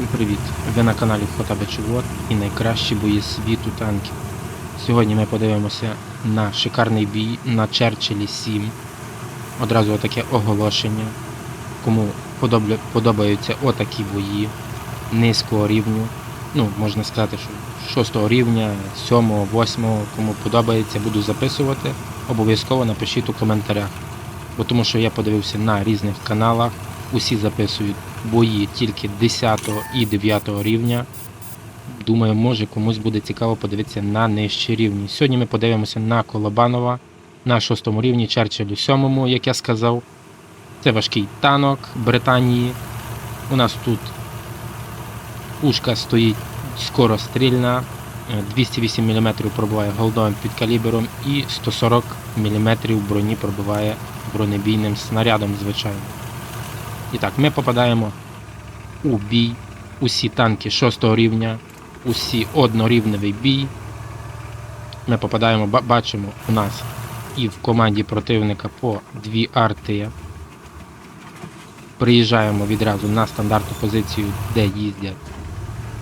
Всім привіт! Ви на каналі Фотобечовод і найкращі бої світу танків. Сьогодні ми подивимося на шикарний бій на Черчиллі 7. Одразу отаке оголошення. Кому подобаються отакі бої низького рівню. Ну, можна сказати, що 6 рівня, 7, 8, кому подобається, буду записувати. Обов'язково напишіть у коментарях. Бо тому що я подивився на різних каналах, усі записують бої тільки 10 і 9 рівня. Думаю, може комусь буде цікаво подивитися на нижчі рівні. Сьогодні ми подивимося на Колобанова на 6 рівні, Черчиллю 7, як я сказав. Це важкий танок Британії. У нас тут пушка стоїть скорострільна, е, 208 мм пробиває голдовим підкалібером і 140 мм броні пробиває бронебійним снарядом, звичайно. І так, ми попадаємо у бій. Усі танки 6 рівня, усі однорівневий бій. Ми попадаємо, бачимо у нас і в команді противника по дві арти. Приїжджаємо відразу на стандартну позицію, де їздять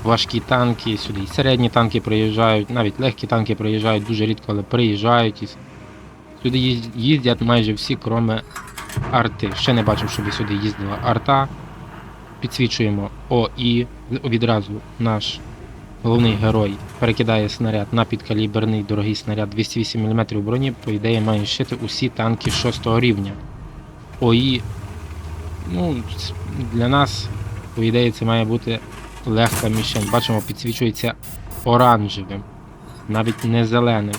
важкі танки, сюди і середні танки приїжджають, навіть легкі танки приїжджають дуже рідко, але приїжджають. Сюди їздять майже всі, кроме арти. Ще не бачив, щоб сюди їздила арта. Підсвічуємо ОІ. Відразу наш головний герой перекидає снаряд на підкаліберний дорогий снаряд 208 мм броні, по ідеї має щити усі танки 6 рівня. ОІ, ну, для нас, по ідеї, це має бути легка мішень. Бачимо, підсвічується оранжевим, навіть не зеленим.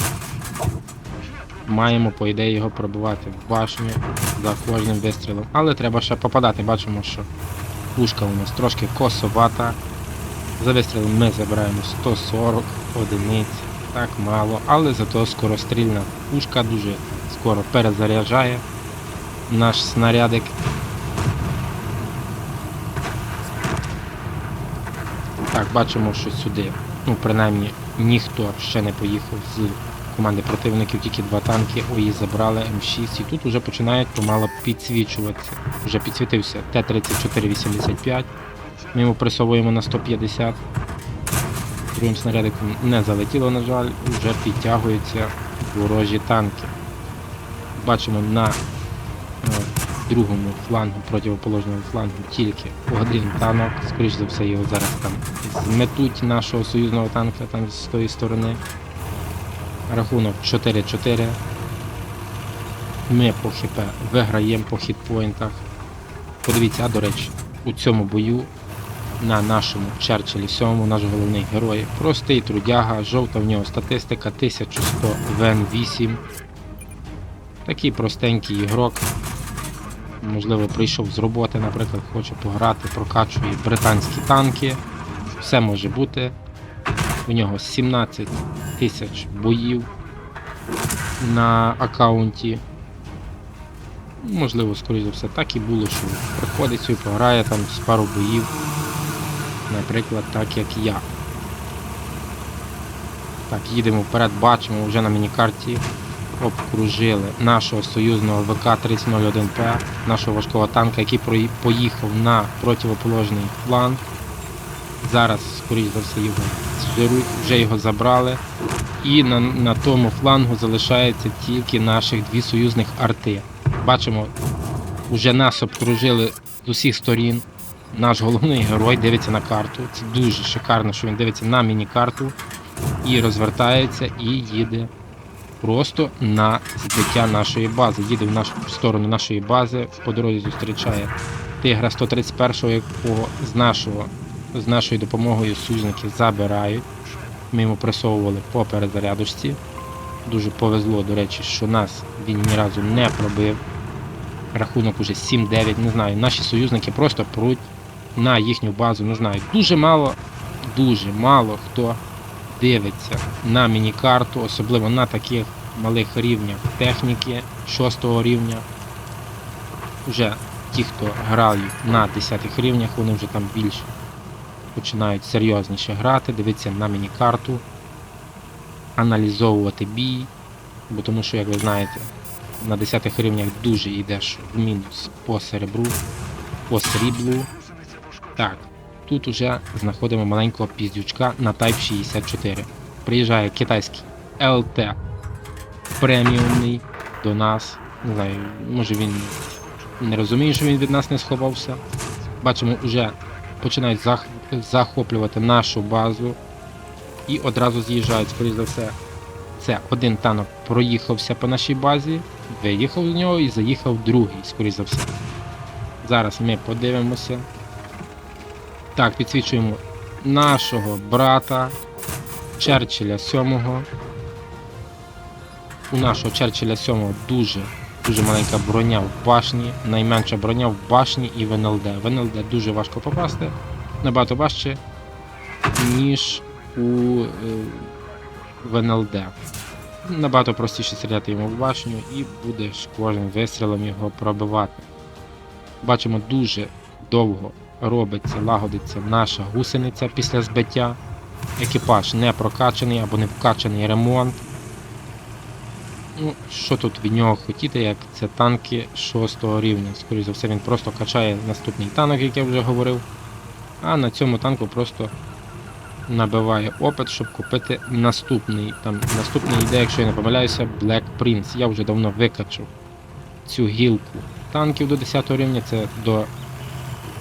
Маємо, по ідеї, його пробивати в башню за кожним вистрілом. Але треба ще попадати. Бачимо, що пушка у нас трошки косовата. За вистрілом ми забираємо 140 одиниць. Так мало, але зато скорострільна пушка дуже скоро перезаряджає наш снарядик. Так, бачимо, що сюди, ну принаймні ніхто ще не поїхав з команди противників, тільки два танки ОІ забрали М6 і тут вже починають помало підсвічуватися. Вже підсвітився Т-3485. Ми йому присовуємо на 150. Другим снарядиком не залетіло, на жаль, вже підтягуються ворожі танки. Бачимо на е, другому флангу, противоположному флангу тільки один танок. Скоріш за все його зараз там зметуть нашого союзного танка там з тої сторони. Рахунок 4-4. Ми по ХП виграємо по хітпоінтах. Подивіться, а до речі, у цьому бою на нашому Черчиллі 7 наш головний герой. Простий трудяга, жовта в нього статистика 1100 ВН8. Такий простенький ігрок. Можливо, прийшов з роботи, наприклад, хоче пограти, прокачує британські танки. Все може бути. У нього 17 тисяч боїв на аккаунті. Можливо, скоріш за все, так і було, що приходить сюди, пограє там з пару боїв. Наприклад, так як я. Так, їдемо вперед, бачимо вже на мінікарті. Обкружили нашого союзного ВК-301П, нашого важкого танка, який поїхав на противоположний фланг. Зараз, скоріш за все, його зберуть, вже його забрали. І на, на тому флангу залишається тільки наших дві союзних арти. Бачимо, вже нас обкружили з усіх сторін. Наш головний герой дивиться на карту. Це дуже шикарно, що він дивиться на міні-карту і розвертається і їде просто на збиття нашої бази. Їде в нашу в сторону нашої бази, по дорозі зустрічає тигра 131-го, якого з нашого з нашою допомогою союзники забирають. Ми йому присовували по перезарядочці. Дуже повезло, до речі, що нас він ні разу не пробив. Рахунок уже 7-9, не знаю. Наші союзники просто пруть на їхню базу, не знаю. Дуже мало, дуже мало хто дивиться на міні-карту, особливо на таких малих рівнях техніки 6 рівня. Вже ті, хто грають на 10 рівнях, вони вже там більш починають серйозніше грати, дивитися на міні-карту, аналізовувати бій, бо тому що, як ви знаєте, на 10 рівнях дуже йдеш в мінус по серебру, по сріблу. Так, тут уже знаходимо маленького піздючка на Type 64. Приїжджає китайський LT преміумний до нас. Не знаю, може він не розуміє, що він від нас не сховався. Бачимо, вже починають зах... захоплювати нашу базу і одразу з'їжджають, скоріш за все. Це один танок проїхався по нашій базі, виїхав з нього і заїхав другий, скоріш за все. Зараз ми подивимося. Так, підсвічуємо нашого брата Черчилля 7. У нашого Черчилля 7 дуже дуже маленька броня в башні, найменша броня в башні і в НЛД. В НЛД дуже важко попасти, набагато важче, ніж у е, в НЛД. Набагато простіше стріляти йому в башню і будеш кожним вистрілом його пробивати. Бачимо, дуже довго робиться, лагодиться наша гусениця після збиття. Екіпаж не прокачаний або не вкачаний ремонт. Ну, що тут від нього хотіти, як це танки 6 рівня. Скоріше за все, він просто качає наступний танк, як я вже говорив. А на цьому танку просто набиває опит, щоб купити наступний. Там наступний йде, якщо я не помиляюся, Black Prince. Я вже давно викачав цю гілку танків до 10 рівня. Це до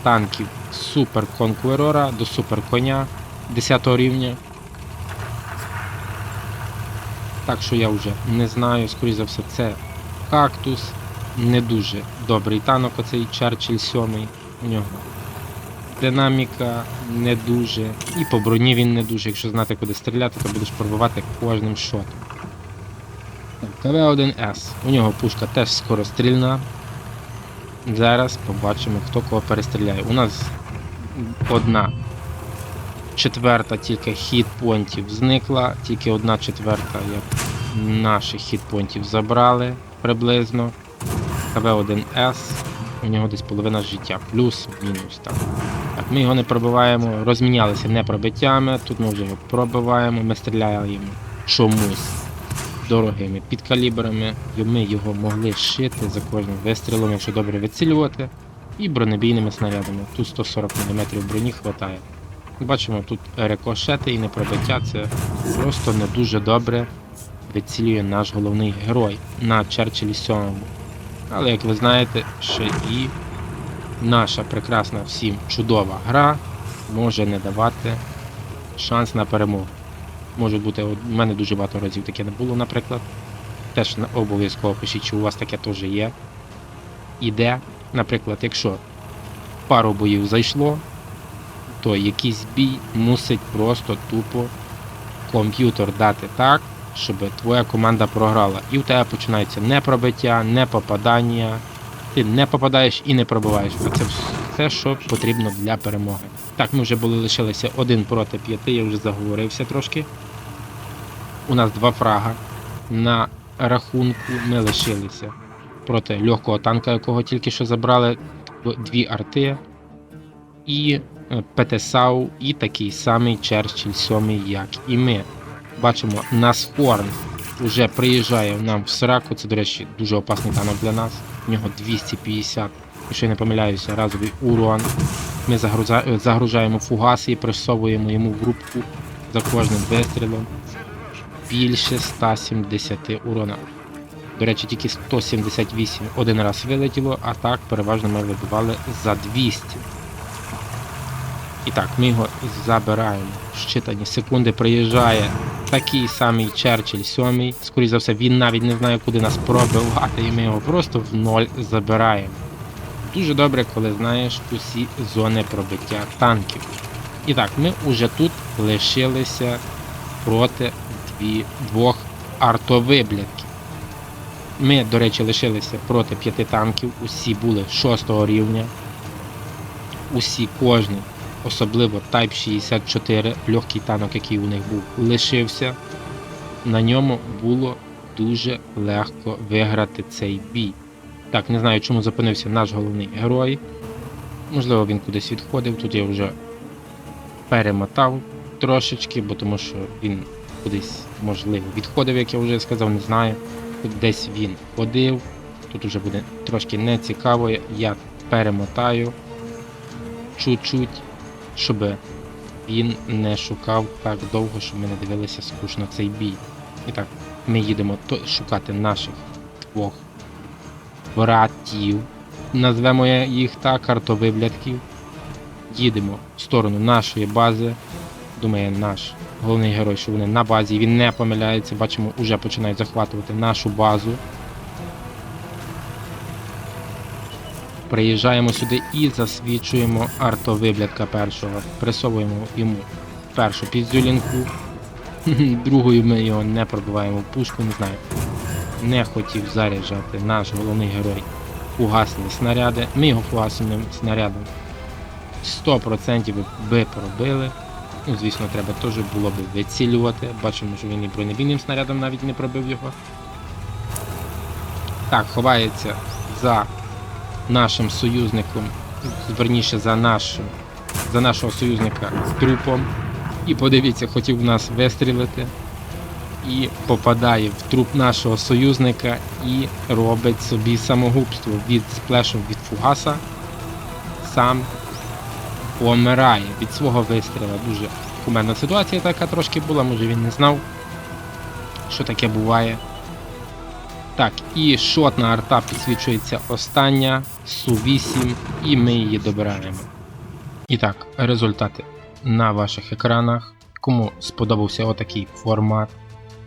танків Супер Конкурора, до Супер Коня 10 рівня. Так що я вже не знаю, скоріше за все, це кактус. Не дуже добрий танок, оцей Черчилль 7. У нього динаміка не дуже. І по броні він не дуже. Якщо знати, куди стріляти, то будеш пробивати кожним шотом. КВ-1С. У нього пушка теж скорострільна. Зараз побачимо, хто кого перестріляє. У нас одна четверта тільки хітпонтів зникла, тільки одна четверта, як наших хітпонтів забрали приблизно. КВ-1С, у нього десь половина життя, плюс-мінус. Так. Ми його не пробиваємо, розмінялися непробиттями, тут ми вже його пробиваємо, ми стріляємо чомусь дорогими підкалібрами, і ми його могли шити за кожним вистрілом, якщо добре вицілювати, і бронебійними снарядами. Тут 140 мм броні хватає. Бачимо, тут рикошети і непробиття, це просто не дуже добре вицілює наш головний герой на Черчиллі 7. Але як ви знаєте, ще і наша прекрасна всім чудова гра може не давати шанс на перемогу. Може бути, у мене дуже багато разів таке не було, наприклад. Теж обов'язково пишіть, чи у вас таке теж є. Іде, наприклад, якщо пару боїв зайшло, то якийсь бій мусить просто тупо комп'ютер дати так, щоб твоя команда програла. І у тебе починається не пробиття, не попадання. Ти не попадаєш і не пробиваєш. А це все, що потрібно для перемоги. Так, ми вже були лишилися один проти п'яти, я вже заговорився трошки. У нас два фрага. На рахунку ми лишилися проти легкого танка, якого тільки що забрали, дві арти і е, ПТСАУ, і такий самий Черчилль 7, як і ми. Бачимо, Насхорн вже приїжджає нам в сраку. Це, до речі, дуже опасний танок для нас. У нього 250, якщо я не помиляюся, разовий урон. Ми е, загружаємо фугаси і присовуємо йому в рубку за кожним вистрілом. Більше 170 урона. До речі, тільки 178 один раз вилетіло, а так переважно ми вибивали за 200. І так, ми його забираємо. Щитані секунди приїжджає такий самий Черчилль 7. Скоріше за все, він навіть не знає, куди нас пробивати, і ми його просто в ноль забираємо. Дуже добре, коли знаєш усі зони пробиття танків. І так, ми вже тут лишилися проти дві, двох артовиблядків. Ми, до речі, лишилися проти п'яти танків, усі були 6 рівня. Усі кожний, особливо Type 64, легкий танок, який у них був, лишився. На ньому було дуже легко виграти цей бій. Так, не знаю, чому зупинився наш головний герой. Можливо, він кудись відходив. Тут я вже перемотав трошечки, бо тому що він кудись, можливо, відходив, як я вже сказав, не знаю. Тут десь він ходив. Тут вже буде трошки нецікаво. Я перемотаю чуть-чуть, щоб він не шукав так довго, щоб ми не дивилися скучно цей бій. І так, ми їдемо шукати наших двох братів, назвемо їх так, картовиблядків. Їдемо в сторону нашої бази. Думає наш головний герой, що вони на базі, він не помиляється. Бачимо, вже починають захватувати нашу базу. Приїжджаємо сюди і засвічуємо артовиблядка першого. Присовуємо йому першу підзюлінку. Другою ми його не пробиваємо пушку, не знаю. Не хотів заряджати наш головний герой. Угасли снаряди. Ми його фугасовим снарядом 100% би пробили. Ну, звісно, треба теж було б вицілювати. Бачимо, що він і бронебійним снарядом навіть не пробив його. Так, ховається за нашим союзником, верніше за нашим, за нашого союзника з трупом. І подивіться, хотів нас вистрілити. І попадає в труп нашого союзника і робить собі самогубство від сплешу від фугаса. Сам помирає від свого вистріла. Дуже кумедна ситуація така трошки була, може він не знав, що таке буває. Так, і шотна арта підсвічується остання, Су-8, і ми її добираємо. І так, результати на ваших екранах. Кому сподобався отакий формат,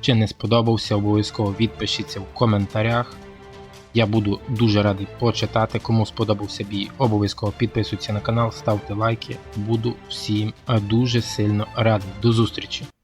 чи не сподобався, обов'язково відпишіться в коментарях. Я буду дуже радий почитати. Кому сподобався бій, обов'язково підписуйтесь на канал, ставте лайки. Буду всім дуже сильно радий. До зустрічі!